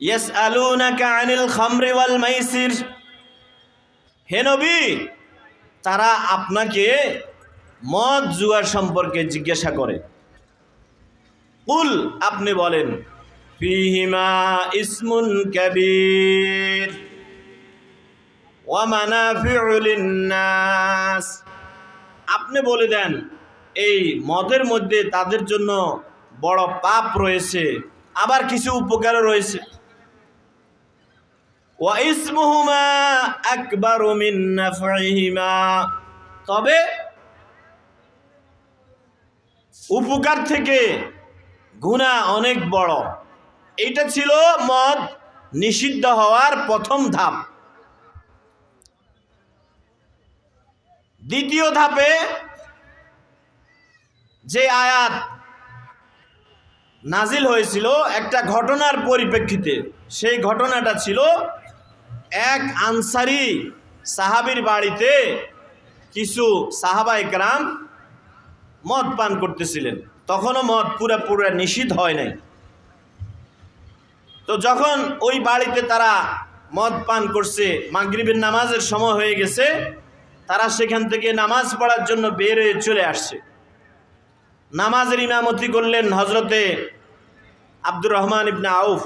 ইয়াসআলুনাকা আনিল খামরি ওয়াল মাইসির। হে তারা আপনাকে মদ জুয়ার সম্পর্কে জিজ্ঞাসা করে। কুল, আপনি বলেন, ফিহিমা ইসমুন কাবীর। লিন্নাস। আপনি বলে দেন, এই মদের মধ্যে তাদের জন্য বড় পাপ রয়েছে, আবার কিছু উপকারও রয়েছে। তবে উপকার থেকে গুণা অনেক বড়। এইটা ছিল মদ নিষিদ্ধ হওয়ার প্রথম ধাপ। দ্বিতীয় ধাপে যে আয়াত নাজিল হয়েছিল একটা ঘটনার পরিপ্রেক্ষিতে, সেই ঘটনাটা ছিল এক আনসারি সাহাবির বাড়িতে কিছু সাহাবা একরাম মদ পান করতেছিলেন। তখনও মদ পুরা পুরা নিষিদ্ধ হয় নাই। তো যখন ওই বাড়িতে তারা মদ পান করছে, মাগরিবের নামাজের সময় হয়ে গেছে, তারা সেখান থেকে নামাজ পড়ার জন্য বের হয়ে চলে আসছে। নামাজের ইমামতি করলেন হজরতে আব্দুর রহমান ইবনা আউফ।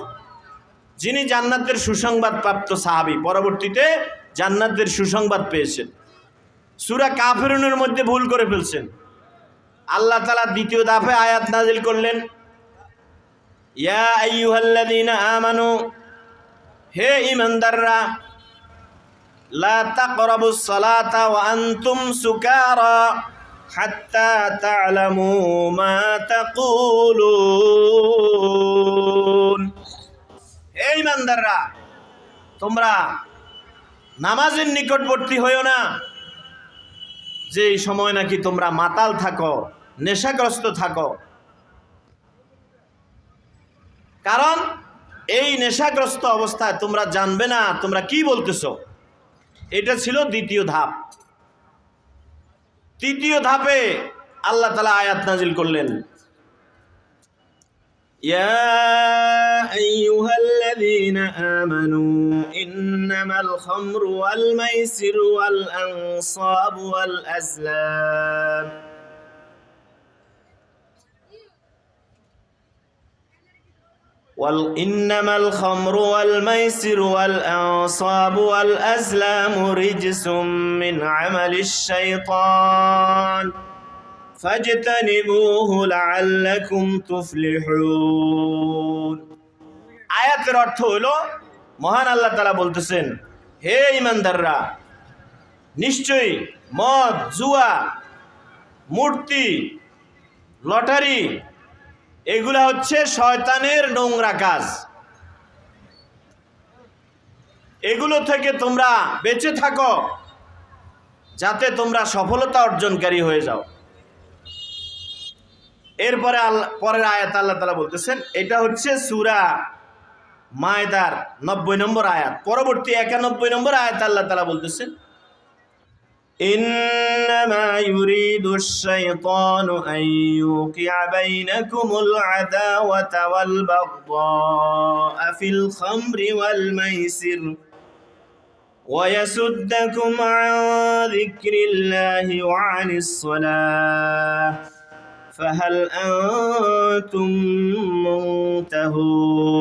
যিনি জান্নাতের সুসংবাদ প্রাপ্ত সাহাবি, পরবর্তীতে জান্নাতের সুসংবাদ পেয়েছেন। সুরা কাফেরুনের মধ্যে ভুল করে ফেলছেন। আল্লাহ তালা দ্বিতীয় দাফে আয়াত নাজিল করলেন, ইয়া আমানু, হে ঈমানদাররা, লা হাত্তা তা'লামু মা তাকুলুন। হে ঈমানদাররা তোমরা নামাজের নিকটবর্তী হইও না। যে সময় নাকি তোমরা মাতাল থাকো, নেশাগ্রস্ত থাকো। কারণ এই নেশাগ্রস্ত অবস্থায় তোমরা জানবে না, তোমরা কি বলতেছ? এটা ছিল দ্বিতীয় ধাপ। তৃতীয় ধাপে আল্লাহ তালা আয়াত নাজিল করলেন। يا أيها الذين آمنوا إنما الخمر والميسر والأنصاب والأزلام وال إنما الخمر والميسر والأنصاب والأزلام رجس من عمل الشيطان আয়াতের অর্থ হলো, মহান আল্লাহ তালা বলতেছেন, হে ইমানদাররা নিশ্চয়ই মদ, জুয়া, মূর্তি, লটারি, এগুলা হচ্ছে শয়তানের নোংরা কাজ। এগুলো থেকে তোমরা বেঁচে থাকো, যাতে তোমরা সফলতা অর্জনকারী হয়ে যাও। এরপরে আল্লাহ পরের আয়াত আল্লাহ তালা বলতেছেন এটা হচ্ছে সুরা মায়দার নব্বই নম্বর আয়াত পরবর্তী একানব্বই নম্বর আয়াত আল্লাহ তালা বলতেছেন إنما يريد الشيطان أن يوقع بينكم العداوة والبغضاء في الخمر والميسر ويسدكم عن ذكر الله وعن الصلاة فهل أنتم منتهون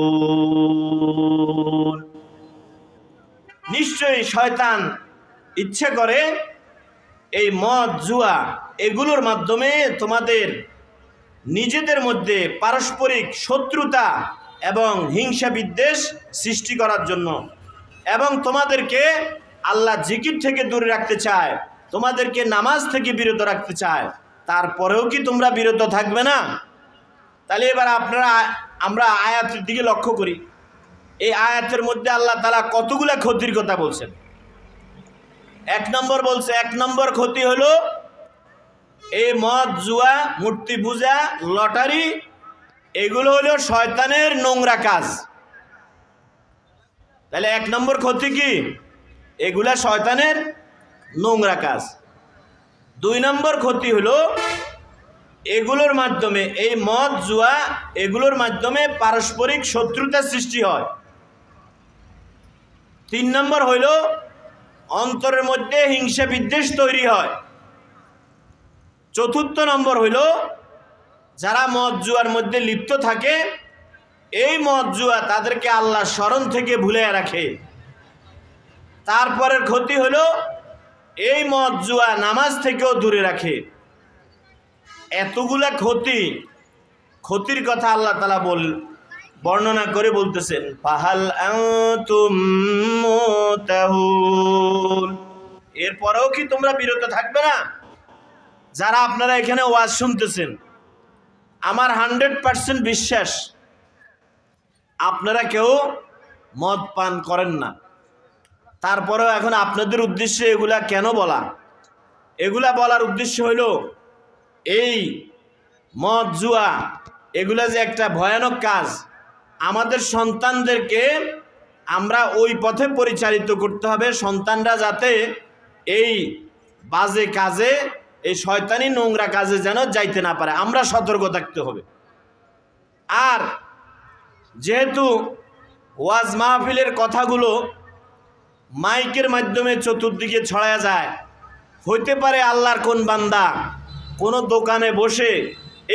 নিশ্চয়ই শয়তান ইচ্ছে করে এই মদ জুয়া এগুলোর মাধ্যমে তোমাদের নিজেদের মধ্যে পারস্পরিক শত্রুতা এবং হিংসা বিদ্বেষ সৃষ্টি করার জন্য এবং তোমাদেরকে আল্লাহ জিকির থেকে দূরে রাখতে চায় তোমাদেরকে নামাজ থেকে বিরত রাখতে চায় তারপরেও কি তোমরা বিরত থাকবে না? তাহলে এবার আপনারা আমরা আয়াতের দিকে লক্ষ্য করি। এই আয়াতের মধ্যে আল্লাহ তালা কতগুলা ক্ষতির কথা বলছেন? এক নম্বর বলছে, এক নম্বর ক্ষতি হলো এই মদ, জুয়া, মূর্তি পূজা, লটারি, এগুলো হলো শয়তানের নোংরা কাজ। তাহলে এক নম্বর ক্ষতি কি? এগুলা শয়তানের নোংরা কাজ। দুই নম্বর ক্ষতি হলো এগুলোর মাধ্যমে, এই মদ, জুয়া, এগুলোর মাধ্যমে পারস্পরিক শত্রুতা সৃষ্টি হয়। তিন নম্বর হইল অন্তরের মধ্যে হিংসা বিদ্বেষ তৈরি হয়। চতুর্থ নম্বর হইল যারা মদ, জুয়ার মধ্যে লিপ্ত থাকে, এই মদ, জুয়া তাদেরকে আল্লাহ স্মরণ থেকে ভুলে রাখে। তারপরের ক্ষতি হলো এই মদ জুয়া নামাজ থেকেও দূরে রাখে। এতগুলা ক্ষতি, ক্ষতির কথা আল্লাহ তালা বল, বর্ণনা করে বলতেছেন পাহাল। এরপরেও কি তোমরা বিরত থাকবে না? যারা আপনারা এখানে ওয়াজ শুনতেছেন, আমার হান্ড্রেড পার্সেন্ট বিশ্বাস, আপনারা কেউ মদ পান করেন না। তারপরেও এখন আপনাদের উদ্দেশ্যে এগুলা কেন বলা? এগুলা বলার উদ্দেশ্য হইল, এই মদ, জুয়া, এগুলা যে একটা ভয়ানক কাজ, আমাদের সন্তানদেরকে আমরা ওই পথে পরিচালিত করতে হবে। সন্তানরা যাতে এই বাজে কাজে, এই শয়তানি নোংরা কাজে যেন যাইতে না পারে। আমরা সতর্ক থাকতে হবে। আর যেহেতু ওয়াজ মাহফিলের কথাগুলো মাইকের মাধ্যমে চতুর্দিকে ছড়ায়া যায়। হইতে পারে আল্লাহর কোন বান্দা কোন দোকানে বসে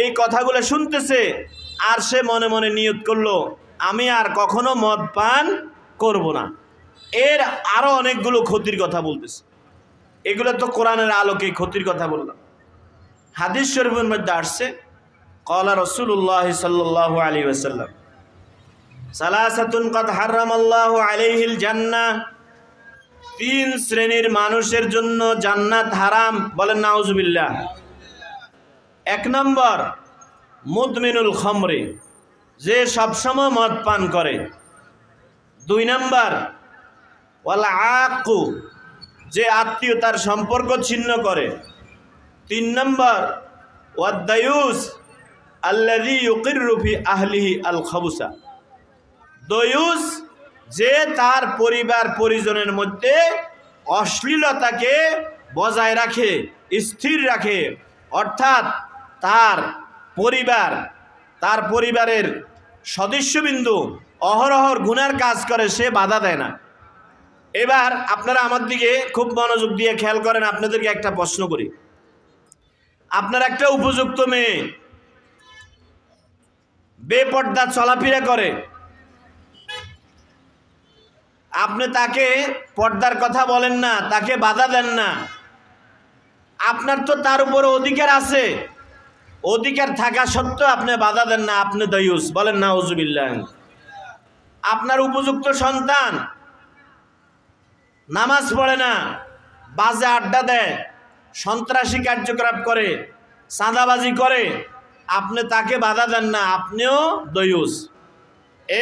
এই কথাগুলো শুনতেছে আর সে মনে মনে নিয়ত করল, আমি আর কখনো মদ পান করব না। এর আরও অনেকগুলো ক্ষতির কথা বলতেছে। এগুলো তো কোরআনের আলোকে ক্ষতির কথা বললাম। হাদিস শরীফের মধ্যে আসছে কলা রসুল্লাহ সাল্লাহ আলী ওসাল্লাম সালাসাতুন কদ হারাম আল্লাহ আলাইহিল জান্নাহ তিন শ্রেণির মানুষের জন্য জান্নাত হারাম বলেন নাউজুবিল্লাহ। এক নম্বর, মুদমিনুল খমরে, যে সবসময় মদ পান করে। দুই নম্বর, ওয়ালা আকু যে আত্মীয়তার সম্পর্ক ছিন্ন করে। তিন নম্বর ওয়াদ্দায়ুস আল্লাদি ইউকিরুফি আহলিহি আল খবুসা। দয়ুস যে তার পরিবার পরিজনের মধ্যে অশ্লীলতাকে বজায় রাখে, স্থির রাখে, অর্থাৎ তার পরিবার, তার পরিবারের সদস্যবিন্দু অহরহর গুনার কাজ করে, সে বাধা দেয় না। এবার আপনারা আমার দিকে খুব মনোযোগ দিয়ে খেয়াল করেন, আপনাদেরকে একটা প্রশ্ন করি। আপনার একটা উপযুক্ত মেয়ে বেপর্দা চলাফেরা করে আপনি তাকে পর্দার কথা বলেন না, তাকে বাধা দেন না। আপনার তো তার উপরে অধিকার আছে। অধিকার থাকা সত্ত্বেও আপনি বাধা দেন না, আপনি দয়ুস। বলেন না ওজুবিল্লাহ আপনার উপযুক্ত সন্তান নামাজ পড়ে না, বাজে আড্ডা দেয়, সন্ত্রাসী কার্যকলাপ করে, চাঁদাবাজি করে, আপনি তাকে বাধা দেন না, আপনিও দয়ুস।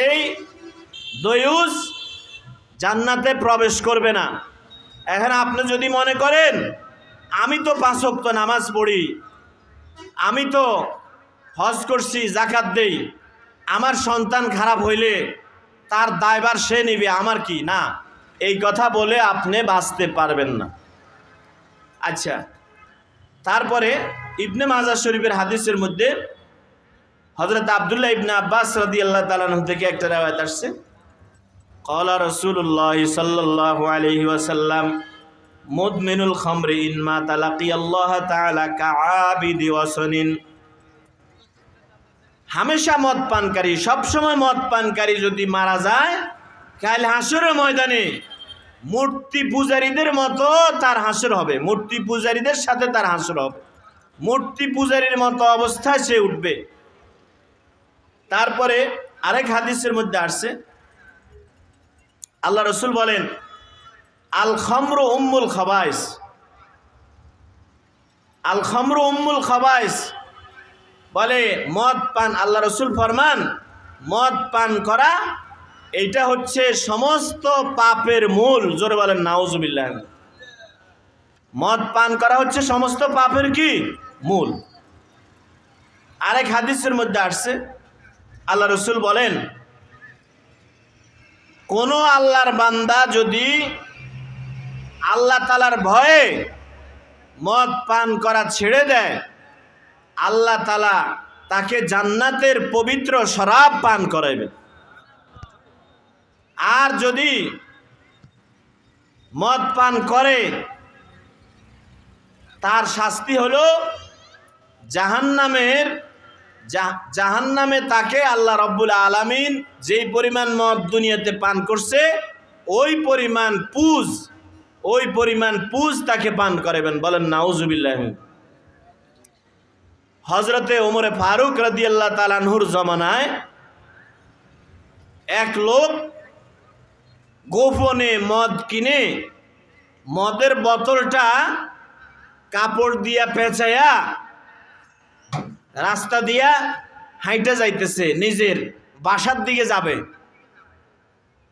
এই দয়ুস জান্নাতে প্রবেশ করবে না। এখন আপনি যদি মনে করেন, আমি তো পাঁচক্ত নামাজ পড়ি, আমি তো হজ করছি জাকাত দেই, আমার সন্তান খারাপ হইলে তার দায়বার সে নিবে, আমার কি? না, এই কথা বলে আপনি বাঁচতে পারবেন না। আচ্ছা তারপরে ইবনে মাজার শরীফের হাদিসের মধ্যে হজরত আবদুল্লাহ ইবনে আব্বাস রদি আল্লাহ তালান থেকে একটা রেওয়ায়ত আসছে। কলা রসুল্লাহ সাল্লাহ আলহি ওয়াসাল্লাম মুদমিনুল খামরি ইনমা তালাকি আল্লাহ তালা কাবিদি ওয়াসনিন হামেশা মদ পানকারী, সবসময় মদ পানকারী যদি মারা যায় কাল হাসুর ময়দানে মূর্তি পূজারীদের মতো তার হাসুর হবে। মূর্তি পূজারীদের সাথে তার হাসুর হবে। মূর্তি পূজারীর মতো অবস্থায় সে উঠবে। তারপরে আরেক হাদিসের মধ্যে আসছে আল্লাহ রসুল বলেন, আল খমর উম্মুল খাবাইস। আল খমর উম্মুল খাবাইস বলে মদ পান, আল্লাহ রসুল ফরমান, মদ পান করা, এইটা হচ্ছে সমস্ত পাপের মূল, জোরে বলেন, নাউজুবিল্লাহ। মদ পান করা হচ্ছে সমস্ত পাপের কি? মূল। আরেক হাদিসের মধ্যে আসছে, আল্লাহ রসুল বলেন কোনো আল্লাহর বান্দা যদি আল্লাহ তালার ভয়ে মদ পান করা ছেড়ে দেয়, আল্লাহ তালা তাকে জান্নাতের পবিত্র শরাব পান করাইবে আর যদি মদ পান করে, তার শাস্তি হলো জাহান্নামের জাহান্নামে তাকে আল্লাহ রব্বুল আলামিন যেই পরিমাণ মদ দুনিয়াতে পান করছে, ওই পরিমাণ পুজ, ওই পরিমাণ পুজ তাকে পান করাবেন। বলেন, নাউজুবিল্লাহ। হজরতে ওমরে ফারুক রাদিয়াল্লাহ তালানহুর জমানায় এক লোক গোপনে মদ কিনে, মদের বোতলটা কাপড় দিয়া পেঁচাইয়া রাস্তা দিয়া হাইটে যাইতেছে, নিজের বাসার দিকে যাবে।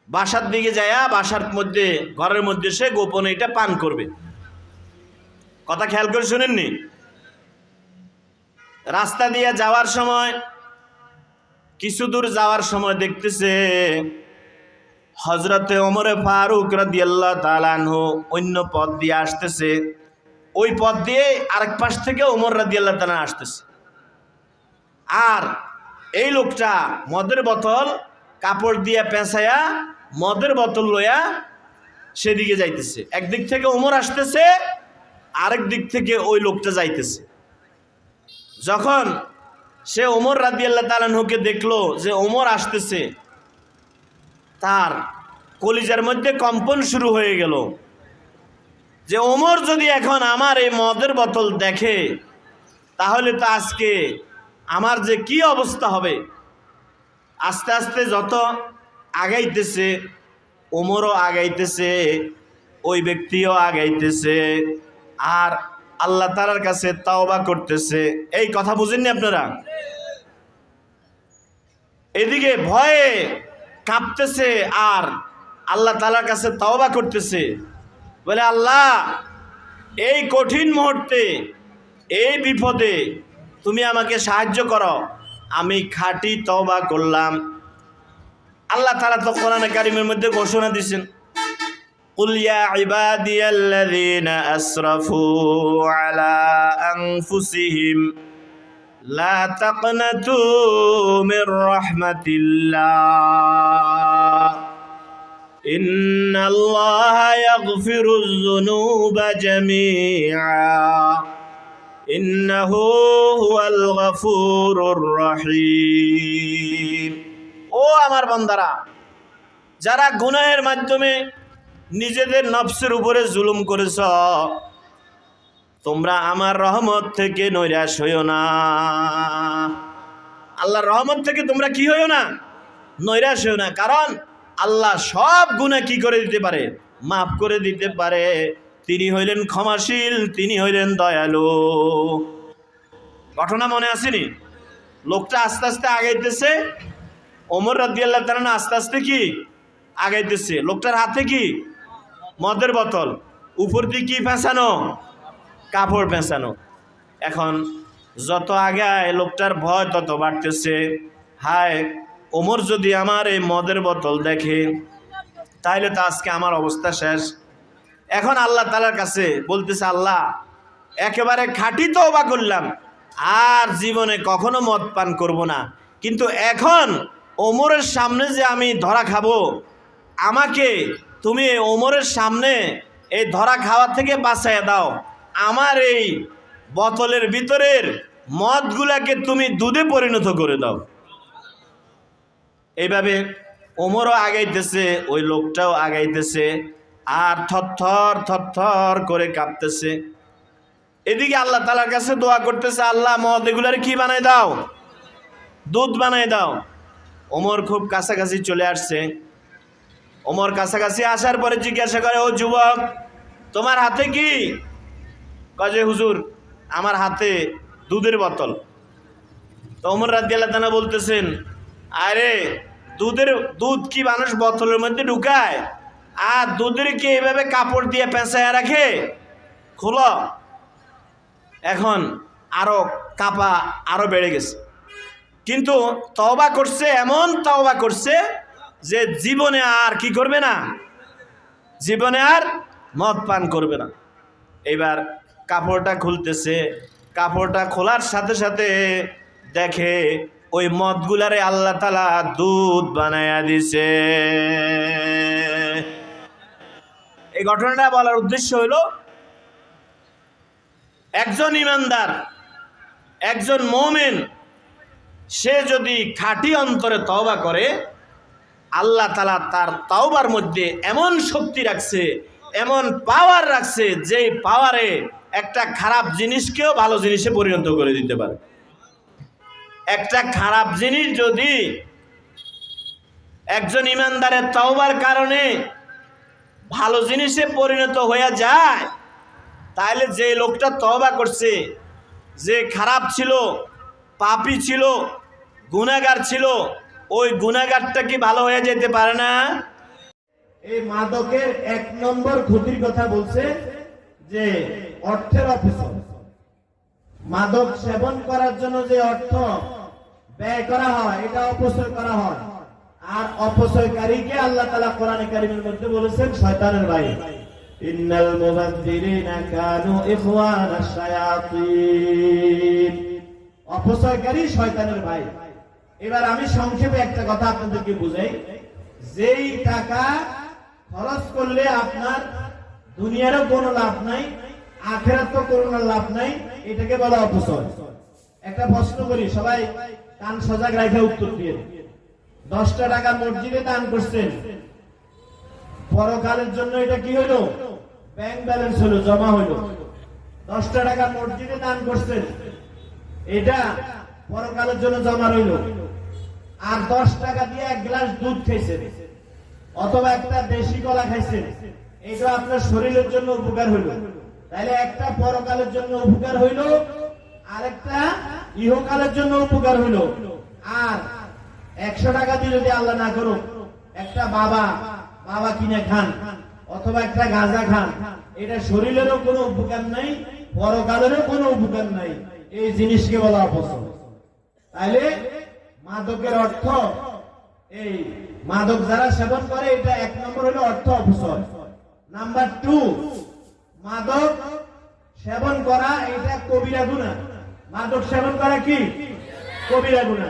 বাসার দিকে যায়া বাসার মধ্যে, ঘরের মধ্যে সে গোপনে এটা পান করবে। কথা খেয়াল করে শুনেননি? রাস্তা দিয়ে যাওয়ার সময়, কিছু দূর যাওয়ার সময় দেখতেছে হজরতে ওমরে ফারুক রাদিয়াল্লাহ অন্য পথ দিয়ে আসতেছে। ওই পথ দিয়ে আরেক পাশ থেকে ওমর রাদিয়াল্লাহ আসতেছে। আর এই লোকটা মদের বোতল, কাপড় দিয়ে পেঁচাইয়া মদের বোতল লইয়া সেদিকে যাইতেছে। একদিক থেকে ওমর আসতেছে, আরেক দিক থেকে ওই লোকটা যাইতেছে। যখন সে ওমর রাদিয়াল্লাহ তালানহুকে দেখল যে ওমর আসতেছে, তার কলিজার মধ্যে কম্পন শুরু হয়ে গেল যে ওমর যদি এখন আমার এই মদের বোতল দেখে, তাহলে তো আজকে আমার যে কি অবস্থা হবে? আস্তে আস্তে যত আগাইতেছে, ওমরও আগাইতেছে, ওই ব্যক্তিও আগাইতেছে, আর আল্লাহ তালার কাছে তাওবা করতেছে। এই কথা বুঝেননি আপনারা? এদিকে ভয়ে কাঁপতেছে আর আল্লাহ তালার কাছে তাওবা করতেছে। বলে, আল্লাহ, এই কঠিন মুহূর্তে, এই বিপদে তুমি আমাকে সাহায্য করো আমি খাঁটি তওবা করলাম আল্লাহ তালা তো কোরআন কারিমের মধ্যে ঘোষণা দিছেন قل يا عبادي الذين أسرفوا على أنفسهم لا تقنطوا من رحمة الله إن الله يغفر الذنوب جميعا ইন্নাহু হুয়াল গাফুরুর রাহিম। ও আমার বন্দারা, যারা গুনাহের মাধ্যমে নিজেদের নফসের উপরে জুলুম করেছ, তোমরা আমার রহমত থেকে নৈরাশ হইও না। আল্লাহর রহমত থেকে তোমরা কি হইও না? নৈরাশ হইও না। কারণ আল্লাহ সব গুণা কি করে দিতে পারে? মাফ করে দিতে পারে। তিনি হইলেন ক্ষমাশীল, তিনি হইলেন দয়ালু। ঘটনা মনে আসেনি? লোকটা আস্তে আস্তে আগাইতেছে। ওমর রাদিয়াল্লাহ তারা আস্তে আস্তে কি? আগাইতেছে। লোকটার হাতে কি? মদের বোতল। উপর দিয়ে কি ফেঁসানো? কাপড় পেঁচানো এখন যত আগায় লোকটার ভয় তত বাড়তেছে। হায়, ওমর যদি আমার এই মদের বোতল দেখে, তাইলে তো আজকে আমার অবস্থা শেষ। এখন আল্লাহ তালার কাছে বলতেছে, আল্লাহ, একেবারে খাঁটি তো অবা করলাম। আর জীবনে কখনো মদ পান করব না। কিন্তু এখন ওমরের সামনে যে আমি ধরা খাব, আমাকে তুমি ওমরের সামনে এই ধরা খাওয়া থেকে বাঁচাইয়া দাও। আমার এই বোতলের ভিতরের মদগুলাকে তুমি দুধে পরিণত করে দাও। এইভাবে ওমরও আগাইতেছে, ওই লোকটাও আগাইতেছে। আর থরথর থরথর করে কাঁপতেছে এদিকে আল্লাহ তালার কাছে দোয়া করতেছে, আল্লাহ, মদ এগুলার কি বানাই দাও? দুধ বানাই দাও। ওমর খুব কাছাকাছি চলে আসছে। ওমর কাছাকাছি আসার পরে জিজ্ঞাসা করে, ও যুবক, তোমার হাতে কি? কাজে হুজুর, আমার হাতে দুধের বোতল। তো ওমর রাদিয়াল্লাহ তানা বলতেছেন, আরে, দুধের, দুধ কি মানুষ বোতলের মধ্যে ঢুকায়? আর দুধের কি এইভাবে কাপড় দিয়ে পেঁচায় রাখে? খোলো। এখন আরও কাপা আরও বেড়ে গেছে। কিন্তু তওবা করছে এমন তওবা করছে যে জীবনে আর কি করবে না? জীবনে আর মদ পান করবে না। এবার কাপড়টা খুলতেছে। কাপড়টা খোলার সাথে সাথে দেখে ওই মদগুলারে আল্লাহ তালা দুধ বানায়া দিছে। এই ঘটনাটা বলার উদ্দেশ্য হলো, একজন ইমানদার, একজন মোমেন, সে যদি খাঁটি অন্তরে তওবা করে, আল্লাহ তালা তার তাওবার মধ্যে এমন শক্তি রাখছে, এমন পাওয়ার রাখছে, যেই পাওয়ারে একটা খারাপ জিনিসকেও ভালো জিনিসে পরিণত করে দিতে পারে। একটা খারাপ জিনিস যদি একজন ইমানদারের তাওবার কারণে ভালো জিনিসে পরিণত হয়ে যায় তাহলে যে লোকটা তওবা করছে, যে খারাপ ছিল, পাপি ছিল গুনাগার ছিল, ওই গুনাগারটা কি ভালো হয়ে যেতে পারে না? এই মাদকের এক নম্বর ক্ষতির কথা বলছে যে অর্থের অপচয়। মাদক সেবন করার জন্য যে অর্থ ব্যয় করা হয়, এটা অপচয় করা হয়। আর অপচয়কারীকে আল্লাহ তালা কোরআনে কারিমের মধ্যে বলেছেন শয়তানের ভাই। শয়তানের আমি সংক্ষেপে একটা কথা বুঝাই। যেই টাকা খরচ করলে আপনার দুনিয়ারও কোনো লাভ নাই আখেরাত তো কোনো লাভ নাই, এটাকে বলা অপচয়। একটা প্রশ্ন করি, সবাই কান সজাগ রাখে উত্তর দিয়ে দশটা টাকা মসজিদে দান করছেন। পরকালের জন্য এটা কি হলো? ব্যাংক ব্যালেন্স হলো, জমা হলো। দশটা টাকা মসজিদে দান করছেন। এটা পরকালের জন্য জমা রইল। আর দশ টাকা দিয়ে এক গ্লাস দুধ খাইছেন। অথবা একটা দেশি কলা খাইছেন। এটা আপনার শরীরের জন্য উপকার হইল। তাহলে একটা পরকালের জন্য উপকার হইল আর একটা ইহকালের জন্য উপকার হইল। আর একশো টাকা দিয়ে যদি আল্লাহ না করো একটা বাবা বাবা কিনে খান, অথবা একটা গাঁজা খান, এটা শরীরেরও কোনো উপকার নাই, পরকালেরও কোনো উপকার নাই, এই জিনিসকে বলা অপছন্দ তাইলে মাদকের অর্থ, এই মাদক যারা সেবন করে, এটা এক নম্বর হলো অর্থ অপচয়। নাম্বার টু, মাদক সেবন করা, এটা কবিরা গুণা মাদক সেবন করা কি? কবিরা গুণা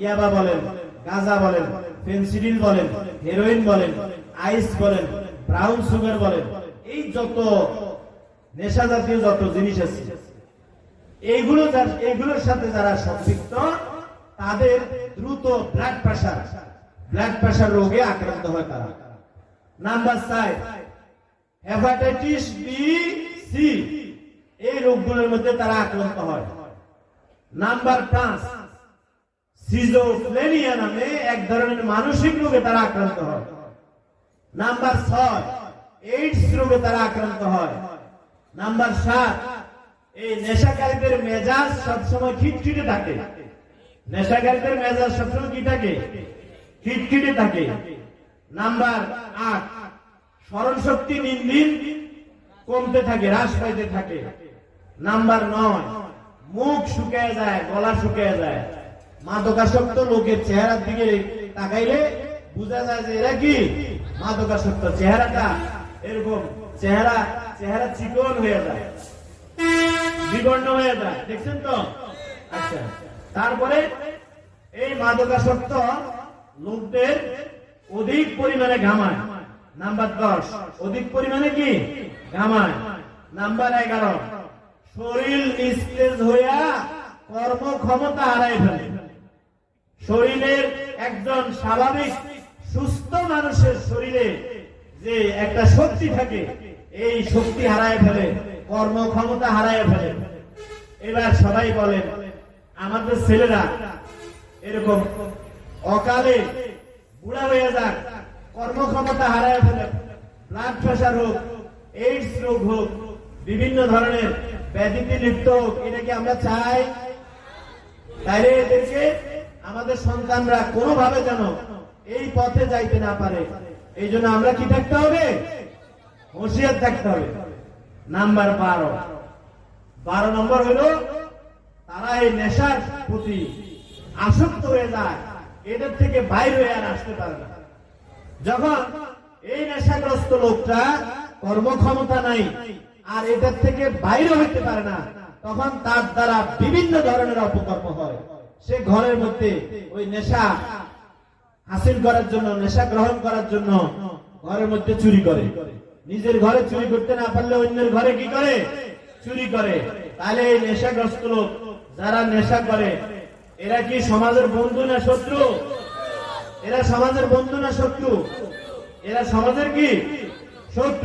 ইয়াবা বলেন, গাঁজা বলেন ফেন্সিডিল বলেন, হেরোইন বলেন, আইস বলেন, ব্রাউন সুগার বলেন, এই যত নেশা জাতীয় যত জিনিস আছে, এইগুলো এইগুলোর সাথে যারা সম্পৃক্ত, তাদের দ্রুত ব্লাড প্রেশার ব্লাড প্রেশার রোগে আক্রান্ত হয় তারা। Number five hepatitis B C এই রোগগুলোর মধ্যে তারা আক্রান্ত হয়। নাম্বার পাঁচ সিজোফ্রেনিয়া নামে এক ধরনের মানসিক রোগে তারা আক্রান্ত হয়। নাম্বার ছয় এইডস রোগে তারা আক্রান্ত হয়। নাম্বার সাত, এই নেশাকারীদের মেজাজ সবসময় খিটখিটে থাকে। নেশাকারীদের মেজাজ সবসময় কি থাকে? খিটখিটে থাকে। নাম্বার আট স্মরণ শক্তি দিন দিন কমতে থাকে, হ্রাস পাইতে থাকে। নাম্বার নয়, মুখ শুকিয়ে যায়, গলা শুকিয়ে যায়। মাদকাসক্ত লোকের চেহারার দিকে তাকাইলে বোঝা যায় যে এরা কি? মাদকাসক্ত চেহারাটা এরকম চেহারা চেহারা চিকন হয়ে যায়, বিবর্ণ হয়ে যায়, দেখছেন তো? আচ্ছা তারপরে এই মাদকাসক্ত লোকদের অধিক পরিমাণে ঘামায়। নাম্বার দশ, অধিক পরিমাণে কি? ঘামায়। নাম্বার এগারো, শরীর নিস্তেজ হইয়া কর্মক্ষমতা হারাই ফেলে। শরীরের একজন স্বাভাবিক, সুস্থ মানুষের শরীরে যে একটা শক্তি থাকে, এই শক্তি হারায় ফেলে, কর্মক্ষমতা হারায় ফেলে। এবার সবাই বলেন, আমাদের ছেলেরা এরকম অকালে বুড়া হয়ে যাক, কর্মক্ষমতা হারায় ফেলে ব্লাড প্রেশার হোক এইডস রোগ হোক, বিভিন্ন ধরনের ব্যাধিতে লিপ্ত হোক, এটা কি আমরা চাই? তাইলে এদেরকে আমাদের সন্তানরা কোনোভাবে যেন এই পথে যাইতে না পারে। এই জন্য আমরা কি থাকতে হবে? হুঁশিয়ার থাকতে হবে। নাম্বার বারো। বারো নম্বর হলো, তারা এই নেশার প্রতি আসক্ত হয়ে যায়। এদের থেকে বাইরে আর আসতে পারে না। যখন এই নেশাগ্রস্ত লোকটা কর্মক্ষমতা নাই আর এটার থেকে বাইরে হইতে পারে না, তখন তার দ্বারা বিভিন্ন ধরনের অপকর্ম হয়। সে ঘরের মধ্যে ওই নেশা হাসিল করার জন্য, নেশা গ্রহণ করার জন্য ঘরের মধ্যে চুরি করে। নিজের ঘরে চুরি করতে না পারলে অন্যের ঘরে কি করে? চুরি করে। তাহলে এই নেশাগ্রস্ত লোক যারা নেশা করে, এরা কি সমাজের বন্ধু না শত্রু? এরা সমাজের বন্ধু না শত্রু? এরা সমাজের কি? শত্রু।